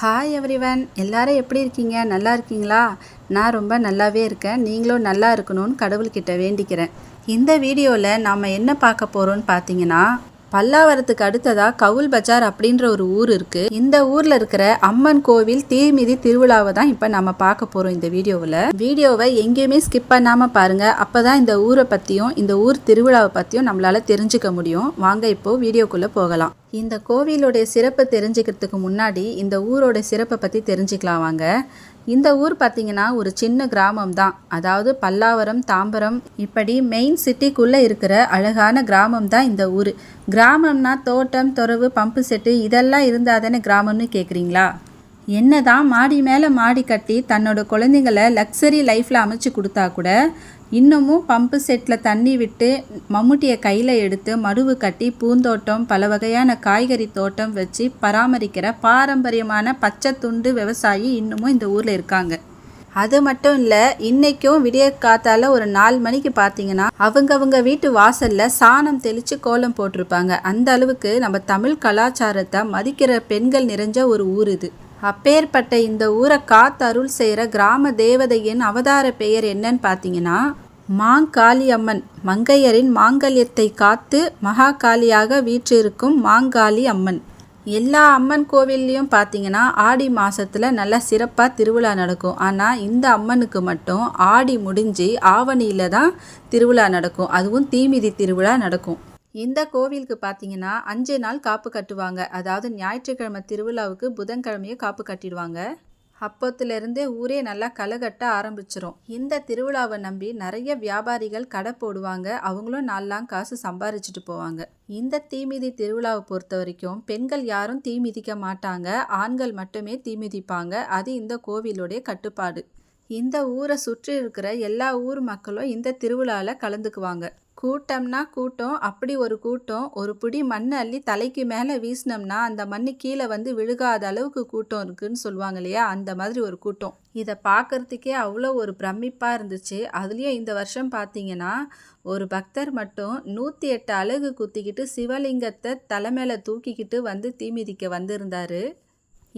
Hi everyone எல்லாரும் எப்படி இருக்கீங்க? நல்லா இருக்கீங்களா? நான் ரொம்ப நல்லாவே இருக்கேன். நீங்களும் நல்லா இருக்கணும்னு கடவுள்கிட்ட வேண்டிக்கிறேன். இந்த வீடியோவில் நாம் என்ன பார்க்க போகிறோம்னு பார்த்தீங்கன்னா பல்லாவரத்துக்கு அடுத்ததாக கவுல் பஜார் அப்படின்ற ஒரு ஊர் இருக்குது இந்த ஊரில் இருக்கிற அம்மன் கோவில் தீமிதி திருவிழாவை தான் இப்போ நம்ம பார்க்க போகிறோம் இந்த வீடியோவில். வீடியோவை எங்கேயுமே ஸ்கிப் பண்ணாமல் பாருங்கள் அப்போ தான் இந்த ஊரை பற்றியும் இந்த ஊர் திருவிழாவை பற்றியும் நம்மளால் தெரிஞ்சுக்க முடியும். வாங்க இப்போது வீடியோக்குள்ளே போகலாம். இந்த கோவிலுடைய சிறப்பு தெரிஞ்சுக்கிறதுக்கு முன்னாடி இந்த ஊரோட சிறப்பை பற்றி தெரிஞ்சுக்கலாம் வாங்க. இந்த ஊர் பார்த்திங்கன்னா ஒரு சின்ன கிராமம் தான். அதாவது பல்லாவரம் தாம்பரம் இப்படி மெயின் சிட்டிக்குள்ளே இருக்கிற அழகான கிராமம் தான் இந்த ஊர். கிராமம்னா தோட்டம் துறவு பம்பு செட்டு இதெல்லாம் இருந்தால் தானே கிராமம்னு கேட்குறீங்களா என்ன தான் மாடி மேலே மாடி கட்டி தன்னோட குழந்தைங்கள லக்ஸரி லைஃப்பில் அமைச்சு கொடுத்தா கூட இன்னமும் பம்பு செட்டில் தண்ணி விட்டு மம்முட்டியை கையில் எடுத்து மடுவு கட்டி பூந்தோட்டம் பல வகையான காய்கறி தோட்டம் வச்சு பராமரிக்கிற பாரம்பரியமான பச்சை துண்டு விவசாயி இன்னமும் இந்த ஊரில் இருக்காங்க. அது மட்டும் இல்லை இன்றைக்கும் விடிய காத்தால ஒரு நாலு மணிக்கு பார்த்தீங்கன்னா அவங்கவுங்க வீட்டு வாசலில் சாணம் தெளித்து கோலம் போட்டிருப்பாங்க. அந்த அளவுக்கு நம்ம தமிழ் கலாச்சாரத்தை மதிக்கிற பெண்கள் நிறைஞ்ச ஒரு ஊர் இது. அப்பேற்பட்ட இந்த ஊரை காத்தருள் செய்கிற கிராம தேவதையின் அவதார பெயர் என்னன்னு பார்த்தீங்கன்னா மாங்காளி அம்மன் மங்கையரின் மாங்கல்யத்தை காத்து மகாகாளியாக வீற்றிருக்கும் மாங்காளி அம்மன் எல்லா அம்மன் கோவில்லையும் பார்த்தீங்கன்னா ஆடி மாதத்தில் நல்லா சிறப்பாக திருவிழா நடக்கும். ஆனால் இந்த அம்மனுக்கு மட்டும் ஆடி முடிஞ்சு ஆவணியில் தான் திருவிழா நடக்கும். அதுவும் தீமிதி திருவிழா நடக்கும். இந்த கோவிலுக்கு பார்த்தீங்கன்னா அஞ்சு நாள் காப்பு கட்டுவாங்க. அதாவது ஞாயிற்றுக்கிழமை திருவிழாவுக்கு புதன்கிழமையே காப்பு கட்டிடுவாங்க. அப்போத்துலேருந்தே ஊரே நல்லா களைகட்ட ஆரம்பிச்சிரும். இந்த திருவிழாவை நம்பி நிறைய வியாபாரிகள் கடை போடுவாங்க. அவங்களும் நாலாம் காசு சம்பாரிச்சிட்டு போவாங்க. இந்த தீமிதி திருவிழாவை பொறுத்த வரைக்கும் பெண்கள் யாரும் தீ மிதிக்க மாட்டாங்க. ஆண்கள் மட்டுமே தீ மிதிப்பாங்க. அது இந்த கோவிலுடைய கட்டுப்பாடு. இந்த ஊரை சுற்றி இருக்கிற எல்லா ஊர் மக்களும் இந்த திருவிழாவில் கலந்துக்குவாங்க. கூட்டம்னா கூட்டம் அப்படி ஒரு கூட்டம். ஒரு பிடி மண் அள்ளி தலைக்கு மேலே வீசினோம்னா அந்த மண் கீழே வந்து விழுகாத அளவுக்கு கூட்டம் இருக்குன்னு சொல்லுவாங்க இல்லையா? அந்த மாதிரி ஒரு கூட்டம். இதை பார்க்கறதுக்கே அவ்வளோ ஒரு பிரமிப்பாக இருந்துச்சு. அதுலேயும் இந்த வருஷம் பார்த்தீங்கன்னா ஒரு பக்தர் மட்டும் நூற்றி எட்டு அழகு குத்திக்கிட்டு சிவலிங்கத்தை தலைமையில தூக்கிக்கிட்டு வந்து தீமிதிக்க வந்திருந்தாரு.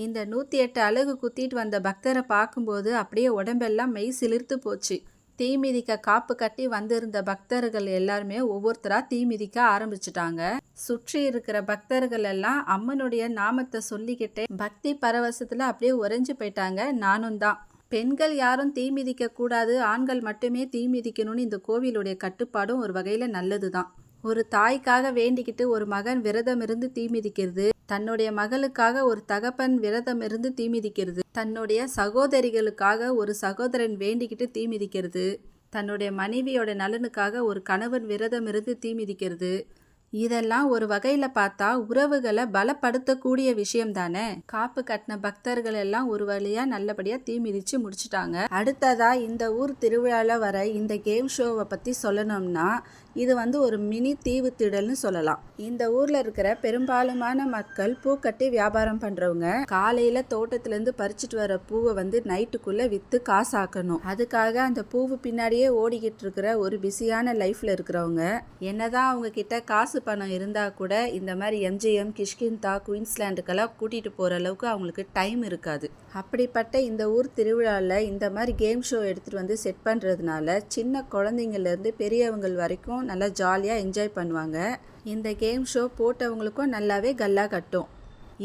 இந்த நூற்றி எட்டு அழகு குத்திட்டு வந்த பக்தரை பார்க்கும்போது அப்படியே உடம்பெல்லாம் மெய் சிலிர்த்து போச்சு. தீ மிதிக்க காப்பு கட்டி வந்திருந்த பக்தர்கள் எல்லாருமே ஒவ்வொருத்தராக தீ மிதிக்க ஆரம்பிச்சிட்டாங்க. சுற்றி இருக்கிற பக்தர்கள் எல்லாம் அம்மனுடைய நாமத்தை சொல்லிக்கிட்டே பக்தி பரவசத்தில் அப்படியே உறைஞ்சு போயிட்டாங்க. நானும் தான். பெண்கள் யாரும் தீ மிதிக்க கூடாது ஆண்கள் மட்டுமே தீ மிதிக்கணும்னு இந்த கோவிலுடைய கட்டுப்பாடும் ஒரு வகையில் நல்லது தான் ஒரு தாய்க்காக வேண்டிக்கிட்டு ஒரு மகன் விரதம் இருந்து தீ மிதிக்கிறது தன்னுடைய மகளுக்காக ஒரு தகப்பன் விரதம் இருந்து தன்னுடைய சகோதரிகளுக்காக ஒரு சகோதரன் வேண்டிக்கிட்டு தீமிதிக்கிறது தன்னுடைய மனைவியோட நலனுக்காக ஒரு கணவன் விரதம் இருந்து இதெல்லாம் ஒரு வகையில் பார்த்தா உறவுகளை பலப்படுத்தக்கூடிய விஷயம் தானே. காப்பு கட்டின பக்தர்கள் எல்லாம் ஒரு வழியாக நல்லபடியாக தீ மிதித்து முடிச்சிட்டாங்க. அடுத்ததாக இந்த ஊர் திருவிழாவில் வர இந்த கேம் ஷோவை பற்றி சொல்லணும்னா இது வந்து ஒரு மினி தீவு திடல்னு சொல்லலாம். இந்த ஊர்ல இருக்கிற பெரும்பாலுமான மக்கள் பூக்கட்டி வியாபாரம் பண்றவங்க காலையில தோட்டத்துல பறிச்சுட்டு வர பூவை வந்து நைட்டுக்குள்ள வித்து காசாக்கணும். அதுக்காக அந்த பூவு பின்னாடியே ஓடிக்கிட்டு இருக்கிற ஒரு பிஸியான லைஃப்ல இருக்கிறவங்க என்னதான் அவங்க கிட்ட காசு பணம் இருந்தா கூட இந்த மாதிரி எம்ஜிஎம் கிஷ்கிந்தா குயின்ஸ்லாண்டுக்கெல்லாம் கூட்டிட்டு போற அளவுக்கு அவங்களுக்கு டைம் இருக்காது. அப்படிப்பட்ட இந்த ஊர் திருவிழாவில் இந்த மாதிரி கேம் ஷோ எடுத்துகிட்டு வந்து செட் பண்ணுறதுனால சின்ன குழந்தைங்கள்லேருந்து பெரியவங்கள் வரைக்கும் நல்லா ஜாலியாக என்ஜாய் பண்ணுவாங்க. இந்த கேம் ஷோ போட்டவங்களுக்கும் நல்லாவே கல்லா கட்டும்.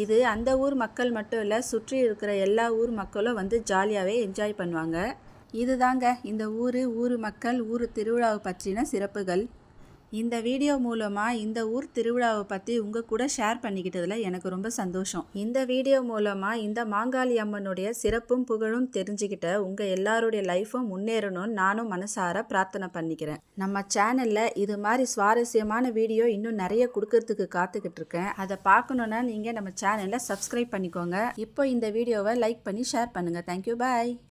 இது அந்த ஊர் மக்கள் மட்டும் இல்லை சுற்றி இருக்கிற எல்லா ஊர் மக்களும் வந்து ஜாலியாகவே என்ஜாய் பண்ணுவாங்க. இதுதாங்க இந்த ஊர் ஊர் மக்கள் ஊர் திருவிழாவை பற்றின சிறப்புகள். இந்த வீடியோ மூலமாக இந்த ஊர் திருவிழாவை பற்றி உங்கள் கூட ஷேர் பண்ணிக்கிட்டதில் எனக்கு ரொம்ப சந்தோஷம். இந்த வீடியோ மூலமாக இந்த மாங்காளி அம்மனுடைய சிறப்பும் புகழும் தெரிஞ்சுக்கிட்ட உங்கள் எல்லாருடைய லைஃப்பும் முன்னேறணும்னு நானும் மனசார பிரார்த்தனை பண்ணிக்கிறேன். நம்ம சேனலில் இது மாதிரி சுவாரஸ்யமான வீடியோ இன்னும் நிறைய கொடுக்கறதுக்கு காத்துக்கிட்டு இருக்கேன். அதை பார்க்கணுன்னா நீங்கள் நம்ம சேனலை சப்ஸ்கிரைப் பண்ணிக்கோங்க. இப்போ இந்த வீடியோவை லைக் பண்ணி ஷேர் பண்ணுங்கள் தேங்க்யூ பாய்